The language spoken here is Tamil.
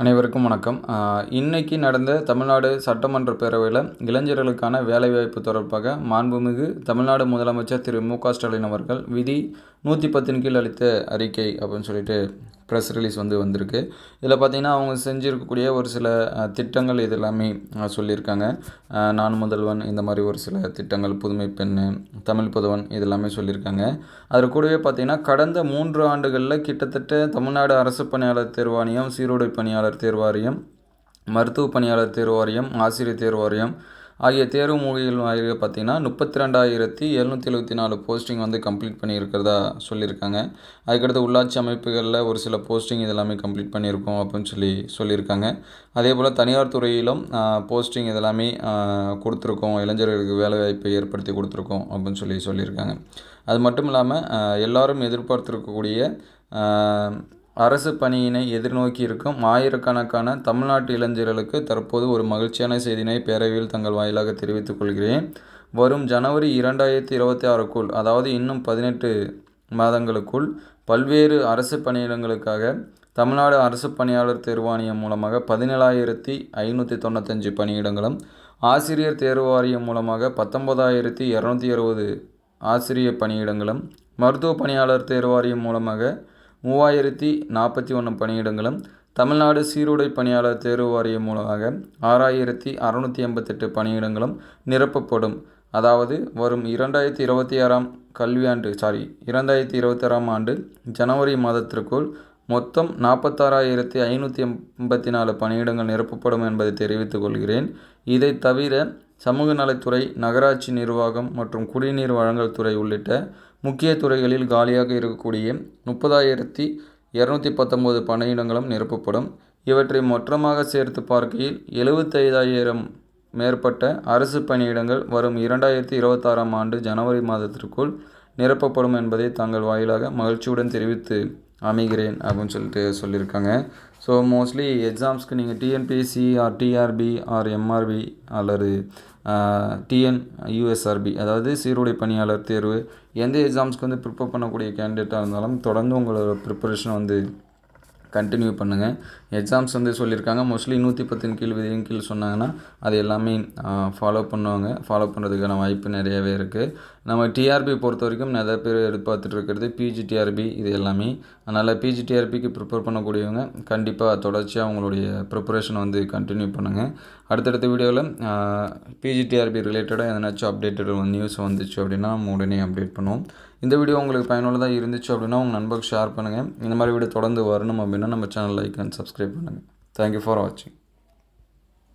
அனைவருக்கும் வணக்கம். இன்னைக்கு நடந்த தமிழ்நாடு சட்டமன்ற பேரவையில் இளைஞர்களுக்கான வேலைவாய்ப்பு தொடர்பாக மாண்புமிகு தமிழ்நாடு முதலமைச்சர் திரு மு க ஸ்டாலின் அவர்கள் விதி நூற்றி பத்தின் கீழ் அளித்த அறிக்கை அப்படின்னு சொல்லிட்டு ப்ரெஸ் ரிலீஸ் வந்து வந்திருக்கு. இதில் பார்த்திங்கன்னா அவங்க செஞ்சுருக்கக்கூடிய ஒரு சில திட்டங்கள் இது எல்லாமே சொல்லியிருக்காங்க. நான் முதல்வன் இந்த மாதிரி ஒரு சில திட்டங்கள் புதுமை பெண் தமிழ் புதவன் இது எல்லாமே சொல்லியிருக்காங்க. அதில் கூடவே பார்த்திங்கன்னா கடந்த மூன்று ஆண்டுகளில் கிட்டத்தட்ட தமிழ்நாடு அரசு பணியாளர் தேர்வாணையம் சீருடை பணியாளர் தேர்வாரியம் மருத்துவ பணியாளர் தேர்வாரியம் ஆசிரியர் தேர்வாரியம் ஆகிய தேர்வு மொழிகள் வாயிலாக பார்த்திங்கன்னா முப்பத்தி ரெண்டாயிரத்தி எழுநூற்றி எழுபத்தி நாலு போஸ்டிங் வந்து கம்ப்ளீட் பண்ணியிருக்கிறதா சொல்லியிருக்காங்க. அதுக்கடுத்து உள்ளாட்சி அமைப்புகளில் ஒரு சில போஸ்டிங் இதெல்லாமே கம்ப்ளீட் பண்ணியிருக்கோம் அப்படின்னு சொல்லி சொல்லியிருக்காங்க. அதே போல் தனியார் துறையிலும் போஸ்டிங் இதெல்லாமே கொடுத்துருக்கோம். இளைஞர்களுக்கு வேலைவாய்ப்பை ஏற்படுத்தி கொடுத்துருக்கோம் அப்படின்னு சொல்லி சொல்லியிருக்காங்க. அது மட்டும் இல்லாமல் எல்லோரும் எதிர்பார்த்திருக்கக்கூடிய அரசு பணியினை எதிர்நோக்கி இருக்கும் ஆயிரக்கணக்கான தமிழ்நாட்டு இளைஞர்களுக்கு தற்போது ஒரு மகிழ்ச்சியான செய்தினை பேரவையில் தங்கள் வாயிலாக தெரிவித்துக் கொள்கிறேன். வரும் ஜனவரி இரண்டாயிரத்தி இருபத்தி ஆறுக்குள் அதாவது இன்னும் பதினெட்டு மாதங்களுக்குள் பல்வேறு அரசு பணியிடங்களுக்காக தமிழ்நாடு அரசு பணியாளர் தேர்வாணையம் மூலமாக பதினேழாயிரத்தி ஐநூற்றி தொண்ணூத்தஞ்சு பணியிடங்களும் ஆசிரியர் தேர்வு வாரியம் மூலமாக பத்தொன்பதாயிரத்தி இரநூத்தி அறுபது ஆசிரியர் பணியிடங்களும் மருத்துவ பணியாளர் தேர்வாரியம் மூலமாக மூவாயிரத்தி நாற்பத்தி ஒன்று பணியிடங்களும் தமிழ்நாடு சீருடை பணியாளர் தேர்வு வாரியம் மூலமாக ஆறாயிரத்தி அறநூற்றி எண்பத்தெட்டு பணியிடங்களும் நிரப்பப்படும். அதாவது வரும் இரண்டாயிரத்தி இருபத்தி ஆறாம் கல்வியாண்டு சாரி இரண்டாயிரத்தி இருபத்தாறாம் ஆண்டு ஜனவரி மாதத்திற்குள் மொத்தம் நாற்பத்தாறாயிரத்தி ஐநூற்றி எண்பத்தி நாலு பணியிடங்கள் நிரப்பப்படும் என்பதை தெரிவித்துக் கொள்கிறேன். இதை தவிர சமூக நலத்துறை நகராட்சி நிர்வாகம் மற்றும் குடிநீர் வழங்கல் துறை உள்ளிட்ட முக்கிய துறைகளில் காலியாக இருக்கக்கூடிய முப்பதாயிரத்தி இரநூத்தி பத்தொம்போது பணியிடங்களும் நிரப்பப்படும். இவற்றை மொத்தமாக சேர்த்து பார்க்கையில் எழுபத்தைந்தாயிரம் மேற்பட்ட அரசு பணியிடங்கள் வரும் இரண்டாயிரத்தி இருபத்தாறாம் ஆண்டு ஜனவரி மாதத்திற்குள் நிரப்பப்படும் என்பதை தங்கள் வாயிலாக மகிழ்ச்சியுடன் தெரிவித்து அமைகிறேன் அப்படின்னு சொல்லிட்டு சொல்லியிருக்காங்க. ஸோ மோஸ்ட்லி எக்ஸாம்ஸ்க்கு நீங்கள் TNPSC or TRB or MRB அல்லது டிஎன் யூஎஸ்ஆர்பி அதாவது சீருடை பணியாளர் தேர்வு. எந்த எக்ஸாம்ஸ்க்கு வந்து ப்ரிப்பேர் பண்ணக்கூடிய கேண்டிடேட்டாக இருந்தாலும் தொடர்ந்து உங்களோட ப்ரிப்பரேஷனை வந்து கண்டினியூ பண்ணுங்கள் எக்ஸாம்ஸ் வந்து சொல்லியிருக்காங்க. மோஸ்ட்லி நூற்றி பத்தின் கீழ் விதியின் கீழ் சொன்னாங்கன்னா அது எல்லாமே ஃபாலோ பண்ணுவாங்க. ஃபாலோ பண்ணுறதுக்கான வாய்ப்பு நிறையவே இருக்குது நம்ம டிஆர்பி பொறுத்த வரைக்கும் நிறைய பேர் எதிர்பார்த்துட்டு இருக்கிறது பிஜிடிஆர்பி இது எல்லாமே. அதனால் பிஜிடிஆர்பிக்கு ப்ரிப்பேர் பண்ணக்கூடியவங்க கண்டிப்பாக தொடர்ச்சியாக அவங்களுடைய ப்ரிப்பரேஷன் வந்து கண்டினியூ பண்ணுங்கள் அடுத்தடுத்த வீடியோவில் பிஜிடிஆர்பி ரிலேட்டடாக எதனாச்சும் அப்டேட்டட் நியூஸ் வந்துச்சு அப்படின்னா நம்ம உடனே அப்டேட் பண்ணுவோம். இந்த வீடியோ உங்களுக்கு பயனுள்ளதாக இருந்துச்சு அப்படின்னா உங்கள் நண்பருக்கு ஷேர் பண்ணுங்கள் இந்த மாதிரி வீடியோ தொடர்ந்து வரணும் அப்படின்னா நம்ம சேனல் லைக் அண்ட் சப்ஸ்கிரைப் பண்ணுங்கள் தேங்க்யூ ஃபார் வாட்சிங்